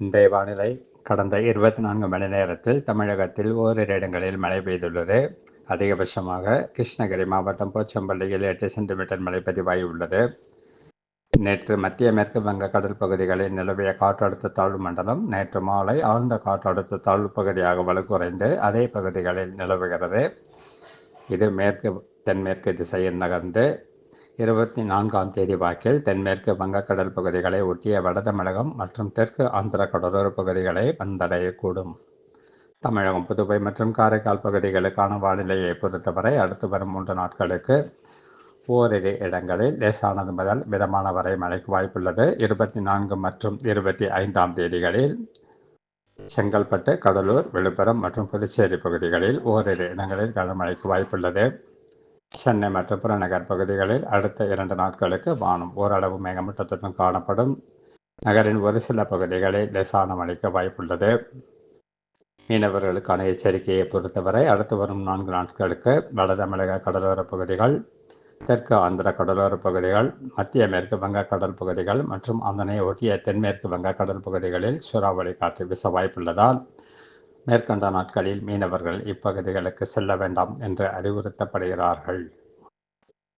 இன்றைய வானிலை கடந்த இருபத்தி நான்கு மணி நேரத்தில் தமிழகத்தில் ஓரிரு இடங்களில் மழை பெய்துள்ளது. அதிகபட்சமாக கிருஷ்ணகிரி மாவட்டம் போச்சம்பள்ளியில் எட்டு சென்டிமீட்டர் மழை பதிவாகியுள்ளது நேற்று மத்திய மேற்கு வங்க கடல் பகுதிகளில் நிலவிய காற்றழுத்த தாழ்வு மண்டலம் நேற்று மாலை ஆழ்ந்த காற்றழுத்த தாழ்வு பகுதியாக வலுக்குறைந்து அதே பகுதிகளில் நிலவுகிறது. இது மேற்கு தென்மேற்கு திசையில் நகர்ந்து இருபத்தி நான்காம் தேதி வாக்கில் தென்மேற்கு வங்கக்கடல் பகுதிகளை ஒட்டிய வட தமிழகம் மற்றும் தெற்கு ஆந்திர கடலோர பகுதிகளை வந்தடையக்கூடும். தமிழகம் புதுவை மற்றும் காரைக்கால் பகுதிகளுக்கான வானிலையை பொறுத்தவரை அடுத்து வரும் மூன்று நாட்களுக்கு ஓரிரு இடங்களில் லேசானது முதல் மிதமான வரை மழைக்கு வாய்ப்புள்ளது. இருபத்தி நான்கு மற்றும் இருபத்தி ஐந்தாம் தேதிகளில் செங்கல்பட்டு கடலூர் விழுப்புரம் மற்றும் புதுச்சேரி பகுதிகளில் ஓரிரு இடங்களில் கனமழைக்கு வாய்ப்புள்ளது. சென்னை மற்றும் புறநகர் பகுதிகளில் அடுத்த இரண்டு நாட்களுக்கு வானம் ஓரளவு மேகமூட்டத்துடன் காணப்படும். நகரின் ஒரு சில பகுதிகளில் லேசான அளிக்க வாய்ப்புள்ளது. மீனவர்களுக்கான எச்சரிக்கையை பொறுத்தவரை அடுத்து வரும் நான்கு நாட்களுக்கு வட தமிழக கடலோர பகுதிகள் தெற்கு ஆந்திர கடலோர பகுதிகள் மத்திய மேற்கு வங்கக்கடல் பகுதிகள் மற்றும் அதனை ஒட்டிய தென்மேற்கு வங்கக்கடல் பகுதிகளில் சூறாவளி காற்று வீச வாய்ப்புள்ளதால் மேற்கண்ட நாட்களில் மீனவர்கள் இப்பகுதிகளுக்கு செல்ல வேண்டாம் என்று அறிவுறுத்தப்படுகிறார்கள்.